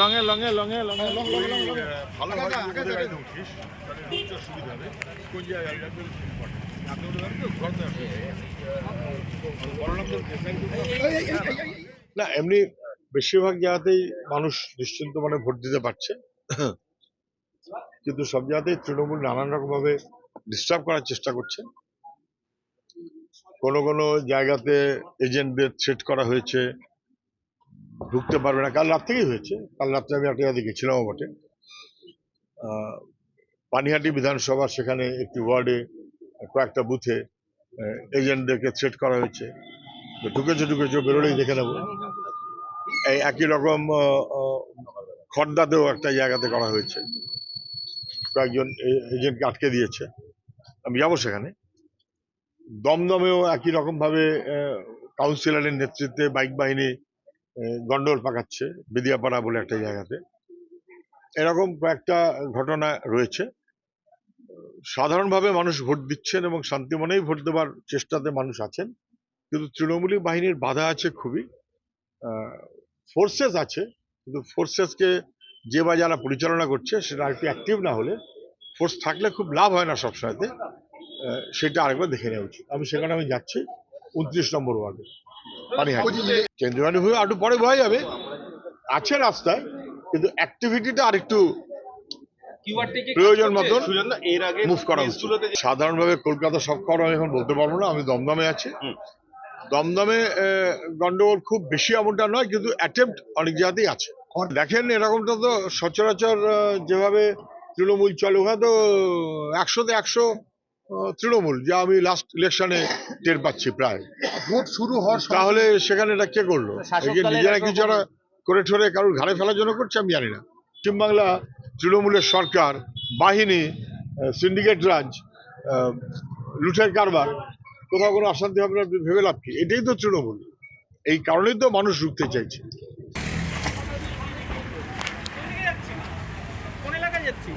লঙে লঙে লঙে লঙে লং লং লং লং ভালো উঠিস রুটটা সুবিধা হবে। কোন জায়গায় না এমনি বেশিরভাগ জায়গাতেই মানুষ নিশ্চিন্ত মানে ভোট দিতে পারছে। কিন্তু সব জায়গাতেই তৃণমূল নানান রকম ভাবে ডিস্টার্ব করার চেষ্টা করছে। কোনো কোনো জায়গাতে এজেন্টদের থ্রেট করা হয়েছে। ঢুকতে পারবে না। কাল রাত থেকেই হয়েছে। কাল রাত্রে আমি একটা জায়গায় গেছিলামও বটে। পানিহাটি বিধানসভা সেখানে একটি ওয়ার্ডে কয়েকটা বুথে এজেন্টদেরকে থ্রেট করা হয়েছে। ঢুকেছে ঢুকেছে বেরোলেই দেখে নেব। এই একই রকম আহ, একটা জায়গাতে করা হয়েছে। কয়েকজন এজেন্টকে আটকে দিয়েছে। আমি যাব সেখানে। দমদমেও একই রকমভাবে কাউন্সিলরের নেতৃত্বে বাইক বাহিনী গন্ডোল পাকাচ্ছে, বেদিয়াপাড়া বলে একটা জায়গাতে। এরকম কয়েকটা ঘটনা রয়েছে। সাধারণভাবে মানুষ ভোট দিচ্ছেন এবং শান্তি মনেই ভোট দেওয়ার চেষ্টাতে মানুষ আছেন, কিন্তু তৃণমূলী বাহিনীর বাধা আছে খুবই। ফোর্সেস আছে, কিন্তু ফোর্সেসকে যে বা যারা পরিচালনা করছে, সেটা একটু অ্যাক্টিভ না হলে ফোর্স থাকলে খুব লাভ হয় না সবসময়তে। সেটা আরেকবার দেখে নেওয়া উচিত। আমি সেখানে আমি যাচ্ছি, উনত্রিশ নম্বর ওয়ার্ডে। পানিহাটি কেন্দ্রীয় হয়ে একটু পরে বোঝা যাবে। আছে রাস্তায় কিন্তু অ্যাক্টিভিটিটা আরেকটু প্রয়োজন মতন এর মুভ করা সাধারণভাবে কলকাতা সব খবর আমি এখন বলতে পারব না আমি দমদমে আছি। দমদমে আহ, গন্ডগোল খুব বেশি এমনটা নয় কিন্তু অ্যাটেম্প্ট অনেক জায়গাতেই আছে। দেখেন এরকমটা তো সচরাচর যেভাবে তৃণমূল চলে ওখানে তো একশোতে একশো তৃণমূল যা আমি লাস্ট ইলেকশনে টের পাচ্ছি প্রায়। ভোট শুরু হওয়ার তাহলে সেখানে এটা কে করল? নিজেরা কিছু একটা করে ঠরে কারোর ঘাড়ে ফেলার জন্য করছে আমি জানি না। পশ্চিমবাংলা তৃণমূলের সরকার বাহিনী সিন্ডিকেট রাজ লুটের কারবার কোথাও কোনো অশান্তি হবে না ভেবে লাভ কি? এটাই তো তৃণমূল। এই কারণেই তো মানুষ রুখতে চাইছে। যাচ্ছি?